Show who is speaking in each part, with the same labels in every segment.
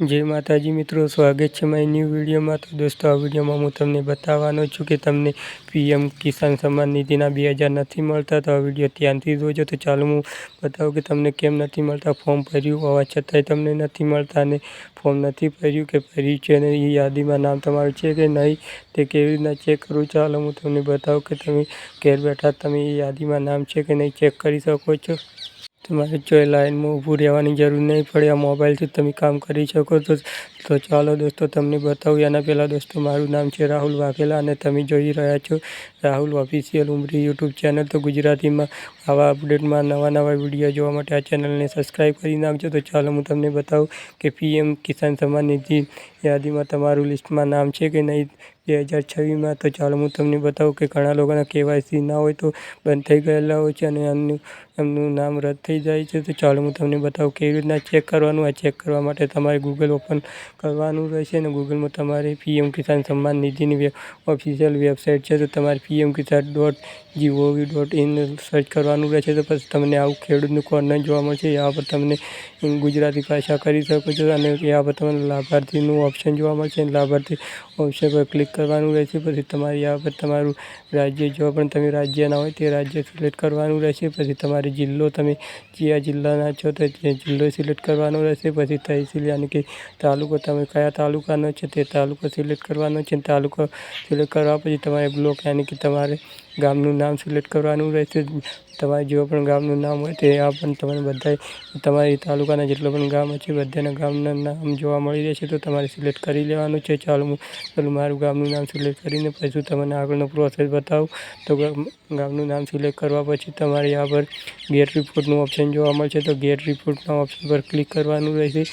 Speaker 1: જય માતાજી મિત્રો, સ્વાગત છે મારી ન્યૂ વિડીયોમાં તો દોસ્તો, આ વિડીયોમાં હું તમને બતાવવાનો છું કે તમને પીએમ કિસાન સન્માન નિધિના બે હજાર નથી મળતા. તો આ વીડિયો ત્યાંથી જોજો. તો ચાલો હું બતાવું કે તમને કેમ નથી મળતા ફોર્મ ભર્યું હોવા છતાંય તમને નથી મળતા અને ફોર્મ નથી ભર્યું કે ભર્યું છે અને એ યાદીમાં નામ તમારું છે કે નહીં તે કેવી રીતના ચેક કરવું ચાલો હું તમને બતાવું કે તમે ઘેર બેઠા તમે એ યાદીમાં નામ છે કે નહીં ચેક કરી શકો છો. તમારે જો લાઈનમાં ઊભું રહેવાની જરૂર નહીં પડે. આ મોબાઈલથી તમે કામ કરી શકો તો તો ચાલો દોસ્તો, તમને બતાવું. એના પહેલાં દોસ્તો, મારું નામ છે રાહુલ વાઘેલા અને તમે જોઈ રહ્યા છો રાહુલ ઓફિશિયલ ઉમરી યુટ્યુબ ચેનલ. તો ગુજરાતીમાં આવા અપડેટમાં નવા નવા વીડિયો જોવા માટે આ ચેનલને સબસ્ક્રાઈબ કરી નાખજો. તો ચાલો હું તમને બતાવું કે પીએમ કિસાન સન્માન નિધિ યાદીમાં તમારું લિસ્ટમાં નામ છે કે નહીં બે હજાર છવ્વીસમાં? તો ચાલો હું તમને બતાવું કે ઘણા લોકોના કેવાયસી ના હોય તો બંધ થઈ ગયેલા હોય છે અને એમનું એમનું નામ રદ થઈ જાય છે. તો ચાલો હું તમને બતાવું કેવી રીતના ચેક કરવાનું. આ ચેક કરવા માટે તમારે ગૂગલ ઓપન કરવાનું રહેશે અને ગૂગલમાં તમારે PM Kisan Samman નિધિની official website છે. તો તમારે PM Kisan dot GOV dot in search કરવાનું રહેશે. તો પછી તમને આવું ખેડૂતનું કોર્નર જોવા મળશે. યા પર તમને ગુજરાતી ભાષા કરી શકો છો અને યા પર તમને લાભાર્થીનું ઓપ્શન જોવા મળશે લાભાર્થી ઓપ્શન પર ક્લિક કરવાનું રહેશે. પછી તમારે યા પર તમારું રાજ્ય જો પણ તમે રાજ્યના હોય તે રાજ્ય સિલેક્ટ કરવાનું રહેશે. પછી તમારે જિલ્લો તમે કયા જિલ્લાના છો તો તે જિલ્લો સિલેક્ટ કરવાનો રહેશે. પછી તહેસીલ યાની કે તાલુકો તમે કયા તાલુકાનો છે તે તાલુકો સિલેક્ટ કરવાનો છે. તાલુકો સિલેક્ટ કરવા પછી તમારે બ્લોક યાની કે તમારે ગામનું નામ સિલેક્ટ કરવાનું રહેશે. તમારે જો પણ ગામનું નામ હોય તે આ પણ તમને બધા તમારી તાલુકાના જેટલો પણ ગામ છે બધાના ગામના નામ જોવા મળી રહેશે, તો તમારે સિલેક્ટ કરી લેવાનું છે. ચાલો હું ચાલો મારું ગામનું નામ સિલેક્ટ કરીને પછી તમને આગળનો પ્રોસેસ બતાવું. તો ગામનું નામ સિલેક્ટ કરવા પછી તમારે આ પર ગેટ રિપોર્ટનું ઓપ્શન જોવા મળશે. તો ગેટ રિપોર્ટના ઓપ્શન પર ક્લિક કરવાનું રહેશે.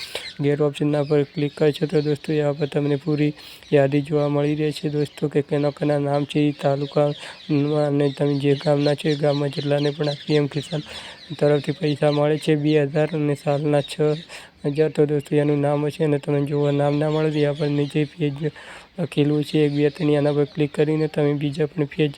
Speaker 1: ગેટ ઓપ્શનના પર ક્લિક કરશો તો દોસ્તો આ પર તમને પૂરી યાદી જોવા મળી રહે છે. દોસ્તો, કે કેના કેના નામ છે એ તાલુકામાં અને તમે જે ગામના છે એ ગામમાં જેટલાને પણ આ પીએમ કિસાન તરફથી પૈસા મળે છે બે હજાર અને સાલના છ હજાર. તો દોસ્તો એનું નામ હશે અને તમને જોવા નામ ના મળે તો આ પર નીચે પેજ લખેલું છે. એક બે ત્રણ એના પર ક્લિક કરીને તમે બીજા પણ પેજ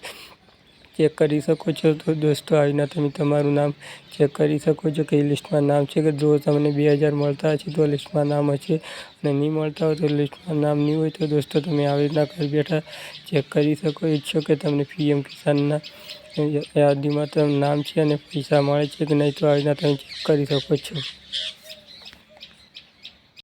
Speaker 1: ચેક કરી શકો છો? તો દોસ્તો આવીને તમે તમારું નામ ચેક કરી શકો છો કે લિસ્ટમાં નામ છે કે જો તમને બે હજાર મળતા હશે તો લિસ્ટમાં નામ હશે અને નહીં મળતા હોય તો લિસ્ટમાં નામ નહીં હોય તો દોસ્તો, તમે આવી રીતના ઘર બેઠા ચેક કરી શકો ઈચ્છો કે તમને પીએમ કિસાનના યાદીમાં તમને નામ છે અને પૈસા મળે છે કે નહીં તો આવી રીતના તમે ચેક કરી શકો છો.